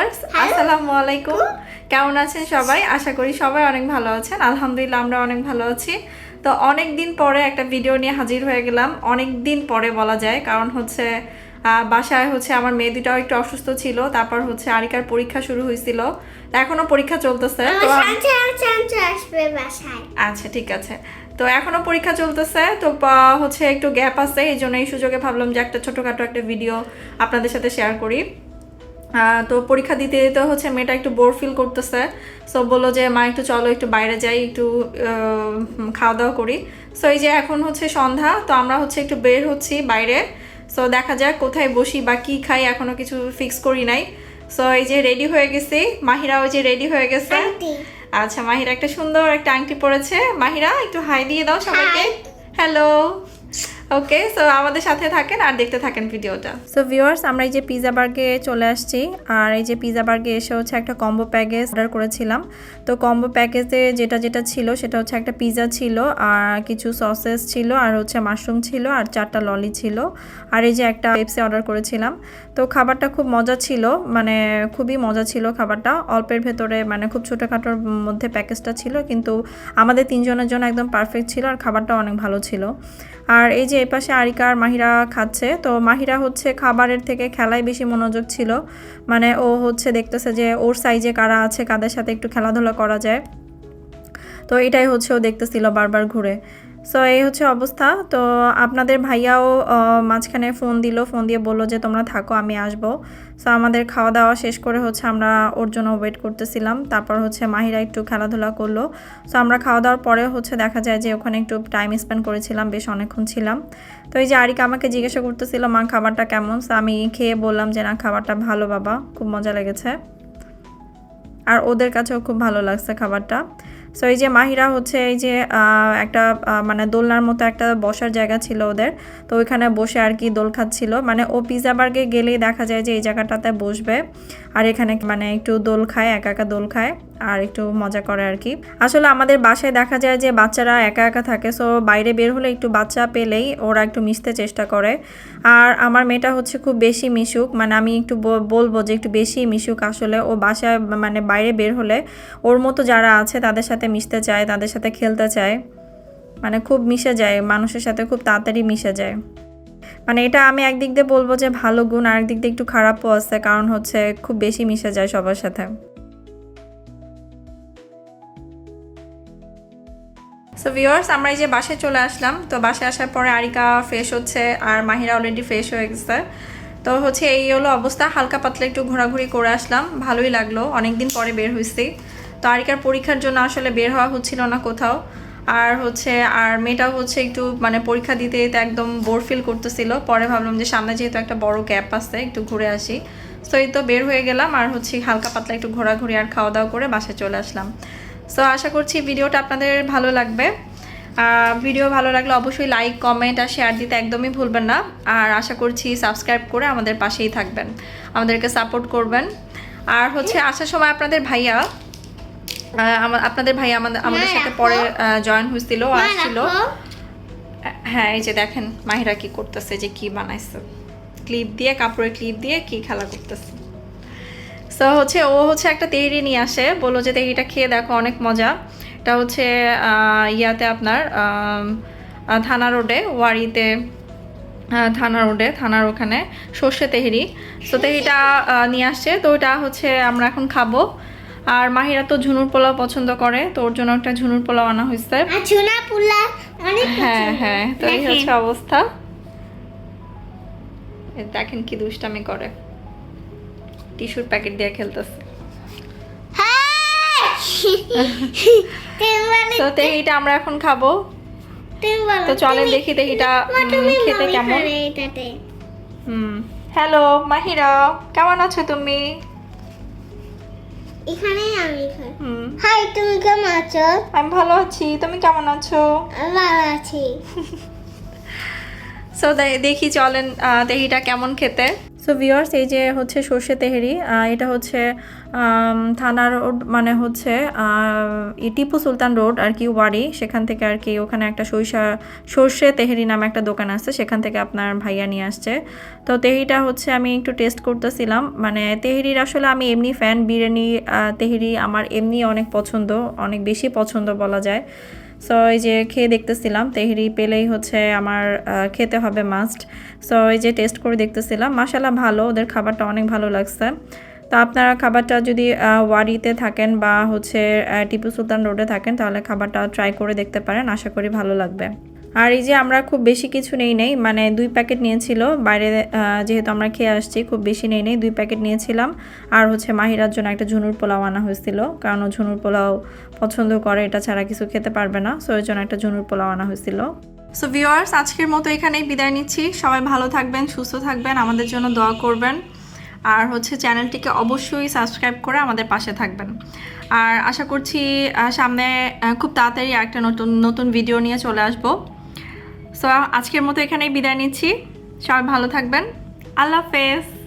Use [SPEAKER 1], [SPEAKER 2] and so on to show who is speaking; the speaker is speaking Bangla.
[SPEAKER 1] ভিউয়ার্স আসসালামু আলাইকুম। কেমন আছেন সবাই? আশা করি সবাই অনেক ভালো আছেন। আলহামদুলিল্লাহ আমরা অনেক ভালো আছি। তো অনেক দিন পরে একটা ভিডিও নিয়ে হাজির হয়ে গেলাম। অনেক দিন পরে বলা যায় কারণ হচ্ছে বাসায় হচ্ছে আমার মেয়ে দুটাও একটু অসুস্থ ছিল। তারপর হচ্ছে আরিকার পরীক্ষা শুরু হয়েছিল। এখনও পরীক্ষা চলতেছে। আচ্ছা ঠিক আছে। তো এখনও পরীক্ষা চলতেছে। তো হচ্ছে একটু গ্যাপ আছে। এই জন্য এই সুযোগে ভাবলাম যে একটা ছোটোখাটো একটা ভিডিও আপনাদের সাথে শেয়ার করি। তো পরীক্ষা দিতে দিতে হচ্ছে মেয়েটা একটু বোর ফিল করতেছে। সো বলল যে মা একটু চলো একটু বাইরে যাই একটু খাওয়া দাওয়া করি। সো এই যে এখন হচ্ছে সন্ধ্যা তো আমরা হচ্ছে একটু বের হচ্ছি বাইরে। সো দেখা যাক কোথায় বসি বা কী খাই এখনও কিছু ফিক্স করি নাই। সো এই যে রেডি হয়ে গেছি। মাহিরা ওই যে রেডি হয়ে গেছে। আচ্ছা মাহিরা একটা সুন্দর একটা আংটি পরেছে। মাহিরা একটু হাই দিয়ে দাও সবাইকে। হ্যালো ওকে সো আমাদের সাথে থাকেন আর দেখতে থাকেন ভিডিওটা। সো ভিউয়ার্স আমরা এই যে পিজা বার্গে চলে আসছি আর এই যে পিজা বার্গে এসে হচ্ছে একটা কম্বো প্যাকেজ অর্ডার করেছিলাম। তো কম্বো প্যাকেজে যেটা যেটা ছিল, সেটা হচ্ছে একটা পিজা ছিল, আর কিছু সসেস ছিল, আর হচ্ছে মাশরুম ছিল, আর চারটা ললি ছিল। আর এই যে একটা পেপসি অর্ডার করেছিলাম। তো খাবারটা খুব মজা ছিল মানে খুবই মজা ছিল খাবারটা। অল্পের ভেতরে মানে খুব ছোটোখাটোর মধ্যে প্যাকেজটা ছিল, কিন্তু আমাদের তিনজনের জন্য একদম পারফেক্ট ছিল, আর খাবারটা অনেক ভালো ছিল। আর এই যে এই পাশে আরিকা আর মাহিরা খাচ্ছে। তো মাহিরা হচ্ছে খাবারের থেকে খেলায় বেশি মনোযোগ ছিল। মানে ও হচ্ছে দেখতেছে যে ওর সাইজে কারা আছে, কাদের সাথে একটু খেলাধুলা করা যায়। তো এটাই হচ্ছে ও দেখতেছিল বারবার ঘুরে। সো এই হচ্ছে অবস্থা। তো আপনাদের ভাইয়াও মাঝখানে ফোন দিল। ফোন দিয়ে বলল যে, তোমরা থাকো, আমি আসব। সো আমাদের খাওয়া দাওয়া শেষ করে হচ্ছে আমরা ওর জন্য ওয়েট করতেছিলাম। তারপর হচ্ছে মাহিরা একটু খেলাধুলা করল। সো আমরা খাওয়া দাওয়ার পরে হচ্ছে দেখা যায় যে, ওখানে একটু টাইম স্পেন্ড করেছিলাম, বেশ অনেকক্ষণ ছিলাম। তো এই যে, আরিকা আমাকে জিজ্ঞাসা করতেছিল, মা, খাবারটা কেমন? সো আমি খেয়ে বললাম যে, না, খাবারটা ভালো, বাবা। খুব মজা লেগেছে। আর ওদের কাছেও খুব ভালো লাগছে খাবারটা। সো এই যে মাহিরা হচ্ছে এই যে একটা মানে দোলনার মতো একটা বসার জায়গা ছিল ওদের। তো ওইখানে বসে আর কি দোল খাচ্ছিল। মানে ও পিজা বার্গে গেলেই দেখা যায় যে এই জায়গাটাতে বসবে। আর এখানে মানে একটু দোল খায়, একা একা দোল খায়। আর একটু মজা করে আর কি। আসলে আমাদের বাসায় দেখা যায় যে বাচ্চারা একা একা থাকে সো বাইরে বের হলে একটু বাচ্চা পেলেই ওরা একটু মিশতে চেষ্টা করে। আর আমার মেয়েটা হচ্ছে খুব বেশি মিশুক মানে আমি একটু বলব যে একটু বেশি মিশুক আসলে। ও বাসায় মানে বাইরে বের হলে ওর মতো যারা আছে তাদের সাথে মিশতে চায়, তাদের সাথে খেলতে চায়। মানে খুব মিশে যায়, মানুষের সাথে খুব তাড়াতাড়ি মিশে যায়। মানে এটা আমি একদিক দিয়ে বলব যে ভালো গুণ আর একদিক দিয়ে একটু খারাপও আছে, কারণ হচ্ছে খুব বেশি মিশে যায় সবার সাথে। সো ভিউয়ার্স আমরা এই যে বাসায় চলে আসলাম, তো বাসায় আসার পরে আরিকা ফ্রেশ হচ্ছে আর মাহিরা অলরেডি ফ্রেশ হয়ে গেছে। তো হচ্ছে এই হলো অবস্থা, হালকা পাতলা একটু ঘোরাঘুরি করে আসলাম, ভালোই লাগল অনেক দিন পরে বের হয়েছি। তো আরিকার পরীক্ষার জন্য আসলে বের হওয়া হচ্ছিল না কোথাও। আর হচ্ছে, আর মেয়েটাও হচ্ছে একটু মানে পরীক্ষা দিতে একদম বোর ফিল করতেছিল। পরে ভাবলাম যে সামনে যেহেতু একটা বড় গ্যাপ আছে, একটু ঘুরে আসি। তো এই তো বের হয়ে গেলাম আর হচ্ছে হালকা পাতলা একটু ঘোরাঘুরি আর খাওয়া দাওয়া করে বাসায় চলে আসলাম। সো আশা করছি ভিডিওটা আপনাদের ভালো লাগবে। ভিডিও ভালো লাগলে অবশ্যই লাইক কমেন্ট আর শেয়ার দিতে একদমই ভুলবেন না। আর আশা করছি সাবস্ক্রাইব করে আমাদের পাশেই থাকবেন। আমাদেরকে সাপোর্ট করবেন। আর হচ্ছে আসার সময় আপনাদের ভাইয়া আপনাদের ভাইয়া আমাদের আমাদের সাথে পরে জয়েন হয়েছিল
[SPEAKER 2] মা,
[SPEAKER 1] আসছিল। হ্যাঁ এই যে দেখেন মাহিরা কি করতেছে যে কি বানাইছে। ক্লিপ দিয়ে কাপড়ের ক্লিপ দিয়ে কি খেলা করতেছে। সো হচ্ছে ও হচ্ছে একটা তেহরি নিয়ে আসে। বলল যে তেহরিটা খেয়ে দেখো অনেক মজা। এটা হচ্ছে ইয়াতে আপনার থানা রোডে ওয়ারিতে থানা রোডে থানার ওখানে সর্ষে তেহরি। তো তেহরিটা নিয়ে আসছে। তো ওটা হচ্ছে আমরা এখন খাব। আর মাহিরা তো ঝুনুর পোলাও পছন্দ করে তো ওর জন্য একটা ঝুনুর পোলাও আনা হয়েছে। হ্যাঁ হ্যাঁ তো এই হচ্ছে অবস্থা। দেখেন কি দুষ্টামি করে। টিস্যুর প্যাকেট দিয়ে খেলতেছে।
[SPEAKER 2] হ্যাঁ!
[SPEAKER 1] তো তেহিটা আমরা এখন খাব। তো চলেন দেখি তেহিটা খেতে কেমন? হুম। হ্যালো মাহিরা কেমন আছো তুমি?
[SPEAKER 2] এখানেই আমি
[SPEAKER 1] হুম।
[SPEAKER 2] হাই তুমি কেমন আছো?
[SPEAKER 1] আমি ভালো আছি তুমি কেমন আছো?
[SPEAKER 2] ভালো আছি।
[SPEAKER 1] সো দেখি চলেন দেহিটা কেমন খেতে? সো ভিওয়ার্স এই যে হচ্ছে সর্ষে তেহেরি এটা হচ্ছে থানা রোড মানে হচ্ছে টিপু সুলতান রোড আর কি, ওয়ারি। সেখান থেকে আর কি, ওখানে একটা সরিষা, সর্ষে তেহেরি নামে একটা দোকান আছে, সেখান থেকে আপনার ভাইয়া নিয়ে আসছে। তো তেহেরিটা হচ্ছে আমি একটু টেস্ট করতেছিলাম। মানে তেহেরির আসলে আমি এমনি ফ্যান বিরিয়ানি তেহেরি আমার এমনি অনেক পছন্দ, অনেক বেশি পছন্দ বলা যায়। সো এই যে খেয়ে দেখতেছিলাম, তেহরি পেলেই হচ্ছে আমার খেতে হবে মাস্ট সো এই যে টেস্ট করে দেখতেছিলাম মাসালা ভালো, ওদের খাবারটা অনেক ভালো লাগছে। তো আপনারা খাবারটা যদি ওয়ারিতে থাকেন বা হচ্ছে টিপু সুলতান রোডে থাকেন, তাহলে খাবারটা ট্রাই করে দেখতে পারেন, আশা করি ভালো লাগবে। আর এই যে আমরা খুব বেশি কিছু নেই নেই। মানে দুই প্যাকেট নিয়েছিল। বাইরে যেহেতু আমরা খেয়ে আসছি, খুব বেশি নেই নেই। দুই প্যাকেট নিয়েছিলাম। আর হচ্ছে মাহিরার জন্য একটা ঝুনুর পোলাও আনা হয়েছিল। কারণ ও ঝুনুর পোলাও পছন্দ করে, এটা ছাড়া কিছু খেতে পারবে না। সো এর জন্য একটা ঝুনুর পোলাও আনা হয়েছিল। সো ভিউয়ার্স আজকের মতো এখানেই বিদায় নিচ্ছি। সবাই ভালো থাকবেন, সুস্থ থাকবেন, আমাদের জন্য দোয়া করবেন। আর হচ্ছে চ্যানেলটিকে অবশ্যই সাবস্ক্রাইব করে আমাদের পাশে থাকবেন। আর আশা করছি সামনে খুব তাড়াতাড়ি একটা নতুন নতুন ভিডিও নিয়ে চলে আসব। সো আজকের মতো এখানেই বিদায় নিচ্ছি। সবাই ভালো থাকবেন। আল্লাহ হাফেজ।